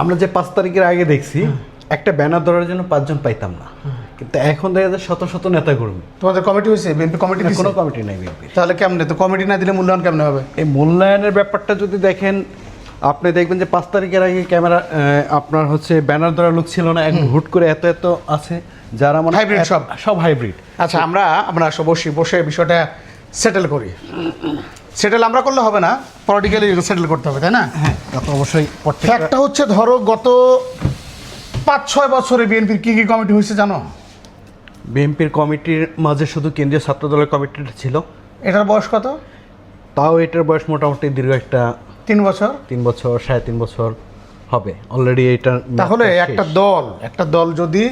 আমরা যে পাঁচ তারিখের আগে দেখছি একটা ব্যানার ধরার জন্য পাঁচজন পাইতাম না। কিন্তু এখন দেখা যায় শত শত নেতা কর্মী। তোমাদের কমিটি হয়েছে? BNP committee? কোনো কমিটি নাই বিএনপির তাহলে কেমনে? তো কমিটি না দিলে মূল্যায়ন কেমনে হবে? এই মূল্যায়নের ব্যাপারটা যদি দেখেন আপনি দেখবেন যে পাঁচ তারিখের আগে ক্যামেরা আপনার হচ্ছে ব্যানার ধরা লোক ছিল না এখন হুট করে এত এত আছে যারা মানে হাইব্রিড সব। সব হাইব্রিড আচ্ছা আমরা আমরা বসি বসে বিষয়টা সেটেল করি। সেটেল আমরা করলে হবে না পলিটিক্যালি সেটেল করতে হবে তাই না? হ্যাঁ অবশ্যই ফ্যাক্টটা হচ্ছে ধরো গত পাঁচ ছয় বছরে বিএনপির কি কি কমিটি হয়েছে জানো? বিএনপির কমিটির মাঝে শুধু কেন্দ্রীয় ছাত্র দলের কমিটিটা ছিল। এটার বয়স কত? তাও এটার বয়স মোটামুটি দীর্ঘ একটা তিন বছর? তিন বছর সাড়ে তিন বছর হবে। অলরেডি এটা তাহলে একটা দল একটা দল যদি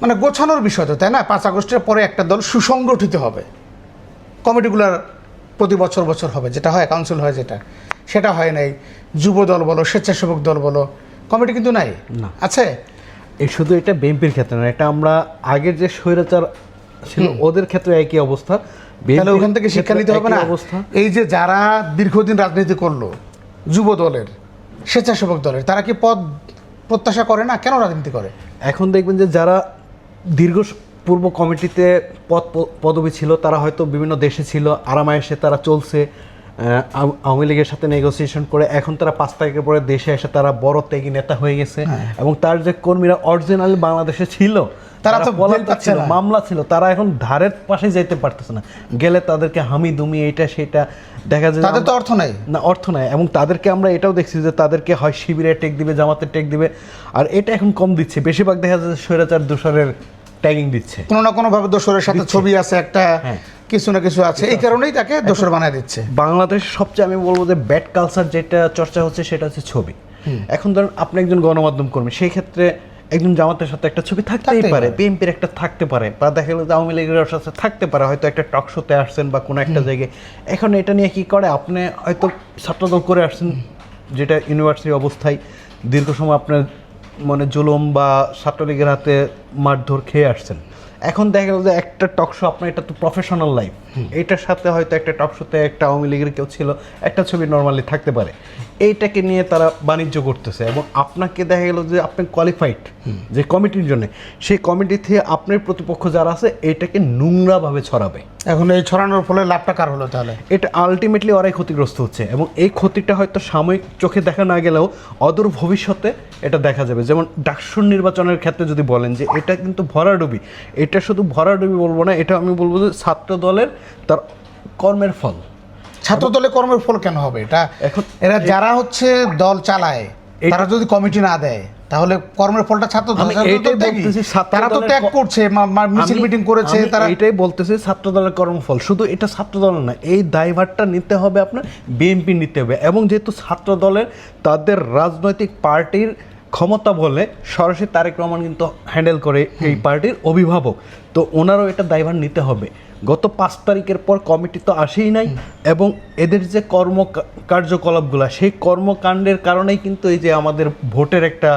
মানে গোছানোর বিষয় তো তাই না? পাঁচ আগস্টের পরে একটা দল সুসংগঠিত হবে। কমিটিগুলার প্রতি বছর বছর হবে যেটা হয় কাউন্সিল হয় যেটা। সেটা হয় নাই যুব দল বলো স্বেচ্ছাসেবক দল বলো কমিটি কিন্তু নাই। না। আছে? এই শুধু এটা বিএনপির ক্ষেত্রে না এটা আমরা আগের যে স্বৈরাচার ছিল ওদের ক্ষেত্রে একই অবস্থা। তাহলে ওখান থেকে শিক্ষা নিতে হবে না? অবস্থা। এই যে যারা দীর্ঘদিন রাজনীতি করল যুব দলের স্বেচ্ছাসেবক দলের তারা কি পদ প্রত্যাশা করে না? কেন রাজনীতি করে? এখন দেখবেন যে যারা দীর্ঘ পূর্ব কমিটিতে পদ পদবি ছিল তারা হয়তো বিভিন্ন দেশে ছিল আরামায়েসে তারা চলছে আওয়ামী লীগের সাথে নেগোসিয়েশন করে এখন তারা পাঁচ তারিখের পরে দেশে এসে তারা বড় ত্যাগী নেতা হয়ে গেছে। এবং তার যে কর্মীরা অরিজিনাল বাংলাদেশে ছিল তারা তো বলার ছিল না। মামলা ছিল তারা এখন ধারের পাশে যেতে পারতেছে না। গেলে তাদেরকে হামি দুমি এইটা সেটা দেখা যায় তাদের তো অর্থ নাই। না অর্থ নাই। এবং তাদেরকে আমরা এটাও দেখছি যে তাদেরকে হয় শিবিরে টেক দিবে জামাতে টেক দিবে আর এটা এখন কম দিচ্ছে। বেশিরভাগ দেখা যাচ্ছে স্বৈরাচার দোষরের ট্যাগিং দিচ্ছে। কোনো না কোনো ভাবে দোসরের সাথে ছবি আছে একটা হ্যাঁ। কিছু না কিছু আছে এই কারণেই তাকে দোসর বানায় দিচ্ছে। বাংলাদেশ সবচেয়ে আমি বলব যে ব্যাড কালচার যেটা চর্চা হচ্ছে সেটা হচ্ছে ছবি। এখন ধরুন আপনি একজন গণমাধ্যম কর্মী সেই ক্ষেত্রে একজন জামাতের সাথে একটা ছবি থাকতেই পারে পারে। বিএনপির একটা থাকতে পারে বা দেখা গেলো আওয়ামী লীগের সাথে থাকতে পারে হয়তো একটা টক শোতে আসছেন বা কোনো একটা জায়গায়। এখন এটা নিয়ে কি করে? আপনি হয়তো ছাত্রদল করে আসছেন যেটা ইউনিভার্সিটি অবস্থায় দীর্ঘ সময় আপনার মানে জুলুম বা ছাত্রলীগের হাতে মারধর খেয়ে আসছেন। এখন দেখা গেল যে একটা টক শো আপনার এটা তো প্রফেশনাল লাইফ এইটার সাথে হয়তো একটা টক শোতে একটা আওয়ামী লীগের কেউ ছিল একটা ছবি নর্মালি থাকতে পারে। এইটাকে নিয়ে তারা বাণিজ্য করতেছে এবং আপনাকে দেখা গেল যে আপনি কোয়ালিফাইড যে কমিটির জন্য। সেই কমিটি থেকে আপনার প্রতিপক্ষ যারা আছে এইটাকে নোংরাভাবে ছড়াবে। এখন এই ছড়ানোর ফলে লাভটা কার হলো তাহলে? এটা আলটিমেটলি ওরাই ক্ষতিগ্রস্ত হচ্ছে এবং এই ক্ষতিটা হয়তো সাময়িক চোখে দেখা না গেলেও অদূর ভবিষ্যতে এটা দেখা যাবে। যেমন ডাকসুর নির্বাচনের ক্ষেত্রে যদি বলেন যে এটা কিন্তু ভরাডুবি এটা শুধু ভরাডুবি বলব না এটা আমি বলব যে ছাত্র দলের তার কর্মের ফল। ছাত্র দলে কর্মের ফল কেন হবে? এটা এখন এরা যারা হচ্ছে দল চালায় তারা যদি কমিটি না দেয়। তাহলে কর্মের ফলটা ছাত্র। বলতেছি, তারা তো ত্যাগ করছে মিছিল মিটিং করেছে তারা এটাই বলতেছি ছাত্র দলের কর্মফল। শুধু এটা ছাত্র দল না এই দায়ভারটা নিতে হবে আপনার বিএনপি নিতে হবে। এবং যেহেতু ছাত্র দলের তাদের রাজনৈতিক পার্টির ক্ষমতা বলে সরাসরি তারেক রহমান কিন্তু হ্যান্ডেল করে এই পার্টির অভিভাবক। তো ওনারও এটা দায়ভার নিতে হবে। গত পাঁচ তারিখের পর কমিটি তো আসেই নাই এবং এদের যে কর্ম কার্যকলাপগুলো সেই কর্মকাণ্ডের কারণেই কিন্তু এই যে আমাদের ভোটের একটা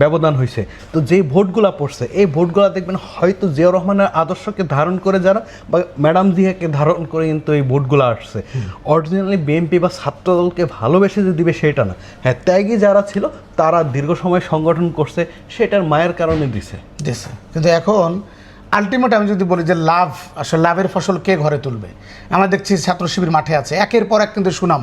ব্যবধান হয়েছে তো যেই ভোটগুলা পড়ছে এই ভোটগুলা দেখবেন হয়তো জিয়াউর রহমানের আদর্শকে ধারণ করে যারা বা ম্যাডাম জিয়াকে ধারণ করে কিন্তু এই ভোটগুলো আসছে। অরিজিনালি বিএনপি বা ছাত্রদলকে ভালোবেসে যে দিবে সেটা না। হ্যাঁ ত্যাগী যারা ছিল তারা দীর্ঘ সময় সংগঠন করছে সেটার মায়ের কারণে দিছে। দিছে কিন্তু এখন আলটিমেট আমি যদি বলি যে লাভ আসলে লাভের ফসল কে ঘরে তুলবে? আমরা দেখছি ছাত্র শিবির মাঠে আছে একের পর এক কিন্তু সুনাম।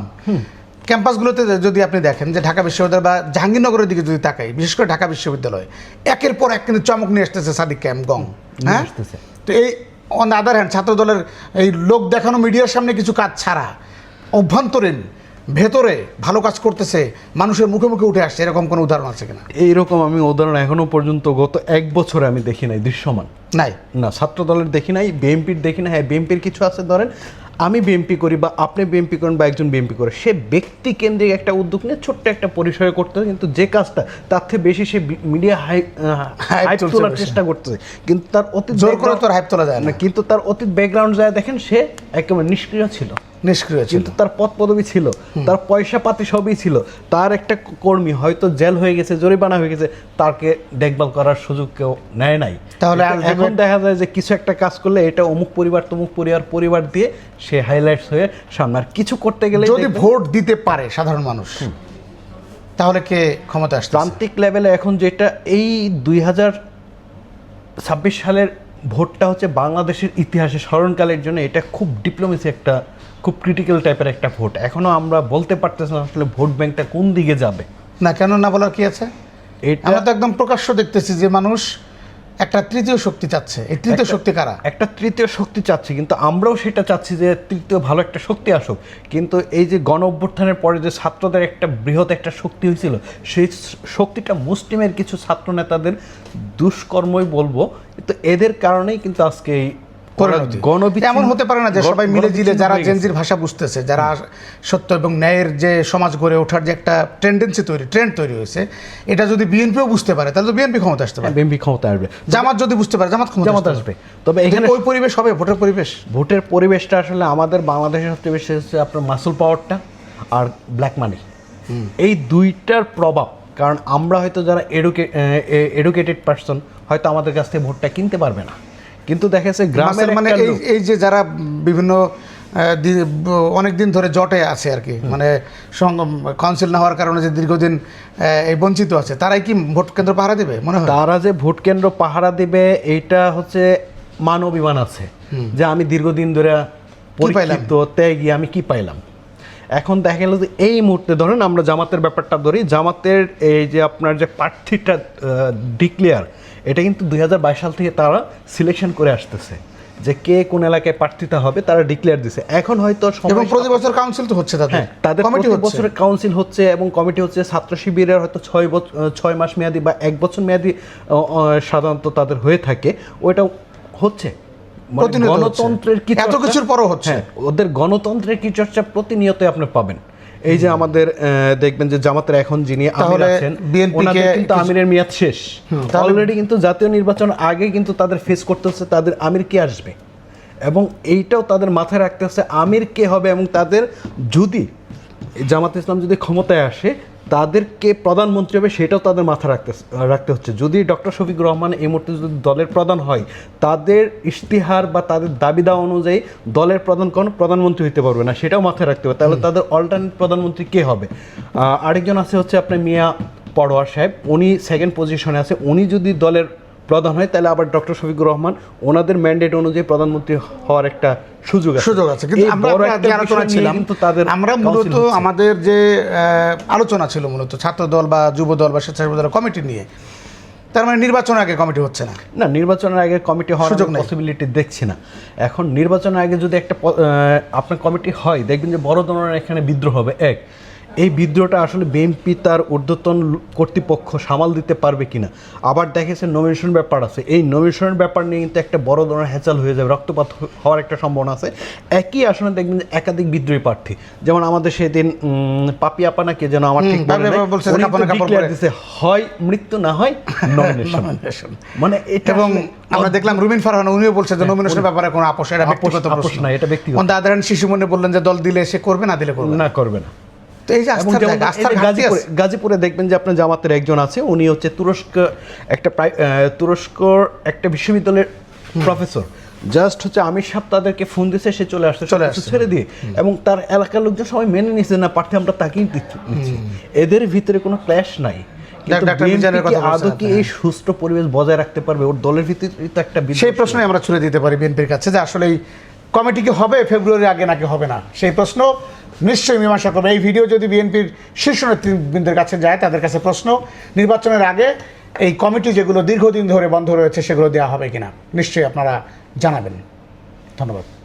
ক্যাম্পাসগুলোতে যদি আপনি দেখেন যে ঢাকা বিশ্ববিদ্যালয় বা জাহাঙ্গীরনগরের দিকে যদি তাকাই বিশেষ করে ঢাকা বিশ্ববিদ্যালয় একের পর এক কিন্তু চমক নিয়ে আসতেছে সাদিক ক্যাম্প গং হ্যাঁ। তো এই অন আদার হ্যান্ড ছাত্র দলের এই লোক দেখানো মিডিয়ার সামনে কিছু কাজ ছাড়া অভ্যন্তরীণ ভেতরে ভালো কাজ করতেছে মানুষের মুখে মুখে উঠে আসছে এরকম কোনো উদাহরণ আছে কিনা? এইরকম আমি উদাহরণ এখনও পর্যন্ত গত এক বছরে আমি দেখি নাই দৃশ্যমান। নাই? না ছাত্র দলের দেখি নাই বিএনপির দেখি না হ্যাঁ বিএনপির কিছু আছে ধরেন আমি বিএনপি করি বা আপনি বিএনপি করেন বা একজন বিএনপি করে সে ব্যক্তি কেন্দ্রিক একটা উদ্যোগ নিয়ে ছোট্ট একটা পরিসরে করতে হয় কিন্তু যে কাজটা তার থেকে বেশি সে মিডিয়া হাই হাইপ তোলার চেষ্টা করতেছে। কিন্তু তার অতীত জোর করে background- তো আর তোলা যায় না। কিন্তু তার অতীত ব্যাকগ্রাউন্ড যায় দেখেন সে একেবারে নিষ্ক্রিয় ছিল। নিষ্ক্রিয় ছিল। কিন্তু তার পদ পদবি ছিল। তার পয়সা পাতি সবই ছিল। তার একটা কর্মী হয়তো জেল হয়ে গেছে জরিমানা হয়ে গেছে তাকে দেখভাল করার সুযোগ কেউ নেয় নাই। তাহলে এখন দেখা যায় যে কিছু একটা কাজ করলে এটা অমুক পরিবার তমুক পরিবার পরিবার দিয়ে সে হাইলাইটস হয়ে সামনে। আর কিছু করতে গেলে যদি ভোট দিতে পারে সাধারণ মানুষ তাহলে কে ক্ষমতা আসছে প্রান্তিক লেভেলে এখন যেটা এই দুই হাজার ছাব্বিশ সালের ভোটটা হচ্ছে বাংলাদেশের ইতিহাসে স্মরণকালের জন্য এটা খুব ডিপ্লোমেসি একটা খুব ক্রিটিক্যাল টাইপের একটা ভোট। এখনও আমরা বলতে পারতেছি না আসলে ভোট ব্যাংকটা কোন দিকে যাবে। না কেন না বলার কি আছে? এটা আমরা তো একদম প্রকাশ্য দেখতেছি যে মানুষ একটা তৃতীয় শক্তি চাচ্ছে। এই তৃতীয় শক্তি কারা? একটা তৃতীয় শক্তি চাচ্ছে কিন্তু আমরাও সেটা চাচ্ছি যে তৃতীয় ভালো একটা শক্তি আসুক। কিন্তু এই যে গণ অভ্যুত্থানের পরে যে ছাত্রদের একটা বৃহৎ একটা শক্তি হয়েছিল সেই শক্তিটা মুসলিমের কিছু ছাত্র নেতাদের দুষ্কর্মই বলব। তো এদের কারণেই কিন্তু আজকে এই এমন হতে পারে না যে সবাই মিলে জিলে যারা জেনজির ভাষা বুঝতেছে যারা সত্য এবং ন্যায়ের যে সমাজ গড়ে ওঠার যে একটা টেন্ডেন্সি তৈরি ট্রেন্ড তৈরি হয়েছে এটা যদি বিএনপিও বুঝতে পারে তাহলে তো বিএনপি ক্ষমতা আসতে পারে। বিএনপি ক্ষমতা আসবে। জামাত যদি বুঝতে পারে জামাত ক্ষমতা আসবে। তবে এখানে ওই পরিবেশ হবে ভোটের পরিবেশ? ভোটের পরিবেশটা আসলে আমাদের বাংলাদেশের সবচেয়ে বেশি হচ্ছে আপনার মাসুল পাওয়ারটা আর ব্ল্যাক মানি এই দুইটার প্রভাব কারণ আমরা হয়তো যারা এডুকে এডুকেটেড পার্সন হয়তো আমাদের কাছ থেকে ভোটটা কিনতে পারবে না। কিন্তু দেখা যাচ্ছে গ্রামের মানে এই এই যে যারা বিভিন্ন অনেক দিন ধরে জটে আছে আর কি। মানে কাউন্সিল না হওয়ার কারণে যে দীর্ঘদিন এই বঞ্চিত আছে তারাই কি ভোট কেন্দ্র পাহারা দেবে মনে হয়? তারা যে ভোট কেন্দ্র পাহারা দেবে এইটা হচ্ছে মান অভিমান আছে যে আমি দীর্ঘদিন ধরে পাইলাম? পরীক্ষিত ত্যাগী আমি কি পাইলাম? এখন দেখা গেল যে এই মুহূর্তে ধরেন আমরা জামাতের ব্যাপারটা ধরি জামাতের এই যে আপনার যে প্রার্থীটা ডিক্লেয়ার এটা কিন্তু দুই হাজার বাইশ সাল থেকে তারা সিলেকশন করে আসতেছে যে কে কোন এলাকায় প্রার্থিতা হবে তারা ডিক্লেয়ার দিছে। এখন হয়তো এবং প্রতি বছর কাউন্সিল তো হচ্ছে তাদের। হ্যাঁ তাদের প্রতি হচ্ছে। কাউন্সিল হচ্ছে এবং কমিটি হচ্ছে ছাত্র শিবিরের হয়তো ছয় বছর ছয় মাস মেয়াদি বা এক বছর মেয়াদি সাধারণত তাদের হয়ে থাকে। ওইটা হচ্ছে। মানে। গণতন্ত্রের কি এত কিছুর পরও হচ্ছে। হ্যাঁ, ওদের গণতন্ত্রের কি চর্চা প্রতিনিয়ত আপনি পাবেন। এই যে আমাদের দেখবেন যে জামাতের এখন যিনি আমির আছেন ওনাদের কিন্তু আমিরের মেয়াদ শেষ। অলরেডি কিন্তু জাতীয় নির্বাচন আগে কিন্তু তাদের ফেস করতে হচ্ছে তাদের আমির কে আসবে। এবং এইটাও তাদের মাথায় রাখতে হচ্ছে আমির কে হবে এবং তাদের যদি জামাত ইসলাম যদি ক্ষমতায় আসে তাদেরকে প্রধানমন্ত্রী হবে সেটাও তাদের মাথা রাখতে রাখতে হচ্ছে। যদি ডক্টর শফিক রহমান এই মুহূর্তে যদি দলের প্রধান হয় তাদের ইশতিহার বা তাদের দাবি দেওয়া অনুযায়ী দলের প্রধান কোনো প্রধানমন্ত্রী হতে পারবে না সেটাও মাথায় রাখতে হবে। তাহলে তাদের অল্টারনেট প্রধানমন্ত্রী কে হবে? আরেকজন আছে হচ্ছে আপনার মিয়া পড়োয়ার সাহেব উনি সেকেন্ড পজিশনে আছে। উনি যদি দলের প্রধান হয় তাহলে আবার ডক্টর শফিকুর রহমান ওনাদের ম্যান্ডেট অনুযায়ী প্রধানমন্ত্রী হওয়ার একটা সুযোগ আছে। সুযোগ আছে। কিন্তু আমরা আলোচনা ছিলাম কিন্তু তাদের আমরা মূলত আমাদের যে আলোচনা ছিল মূলত ছাত্র দল বা যুব দল বা স্বেচ্ছাসেবী দল কমিটি নিয়ে তার মানে নির্বাচনের আগে কমিটি হচ্ছে না। না নির্বাচনের আগে কমিটি হওয়ার সুযোগ। পসিবিলিটি দেখছি না। এখন নির্বাচনের আগে যদি একটা আপনার কমিটি হয় দেখবেন যে বড় ধরনের এখানে বিদ্রোহ হবে। এক এই বিদ্রোহটা আসলে বিএনপি তার ঊর্ধ্বতন কর্তৃপক্ষ সামাল দিতে পারবে কিনা? আবার দেখেছে নমিনেশন ব্যাপার আছে। এই নমিনেশনের ব্যাপার নিয়ে কিন্তু একটা বড় ধরনের হ্যাচাল হয়ে যাবে রক্তপাত হওয়ার একটা সম্ভাবনা আছে। একই আসনে দেখবেন একাধিক বিদ্রোহী প্রার্থী। যেমন আমাদের সেদিন পাপি আপা নাকি যেন আমার ঠিক। দিছে হয় মৃত্যু না হয় নমিনেশন মানে এটা এবং আমরা দেখলাম রুমিন ফারহান উনিও বলছে যে নমিনেশনের ব্যাপারে কোনো আপোষ এটা আপোষ- ব্যক্তিগত প্রশ্ন। না, এটা ব্যক্তিগত। দাদারান শিশু মনে বললেন যে দল দিলে সে করবে না দিলে করবে না করবে না। তো এই যে গাজীপুরে গাজীপুরে দেখবেন যে আপনার জামাতের একজন আছে উনি হচ্ছে তুরস্ক একটা তুরস্কর একটা বিশ্ববিদ্যালয়ের প্রফেসর। জাস্ট হচ্ছে আমির সাহেব তাদেরকে ফোন দিছে সে চলে আসছে চলে আসছে। ছেড়ে দিয়ে। এবং তার এলাকার লোকজন সবাই মেনে নিচ্ছে না প্রার্থী আমরা তাকেই দিচ্ছি। এদের ভিতরে কোনো ক্ল্যাশ নাই। কিন্তু ডাক্তার BNP মিজানের কি কথা বলছেন আদৌ কি এই সুষ্ঠু পরিবেশ বজায় রাখতে পারবে? ওর দলের ভিতরে তো একটা বিদ্বেষ। সেই প্রশ্নই আমরা ছুড়ে দিতে পারি বিএনপির কাছে যে আসলে কমিটি কি হবে ফেব্রুয়ারির আগে নাকি হবে না? সেই প্রশ্ন নিশ্চয়ই মীমাংসা করবে। এই ভিডিও যদি বিএনপির শীর্ষ নেতৃবৃন্দের কাছে যায়, তাদের কাছে প্রশ্ন, নির্বাচনের আগে এই কমিটি যেগুলো দীর্ঘদিন ধরে বন্ধ রয়েছে, সেগুলো দেওয়া হবে কিনা? নিশ্চয়ই আপনারা জানাবেন। ধন্যবাদ।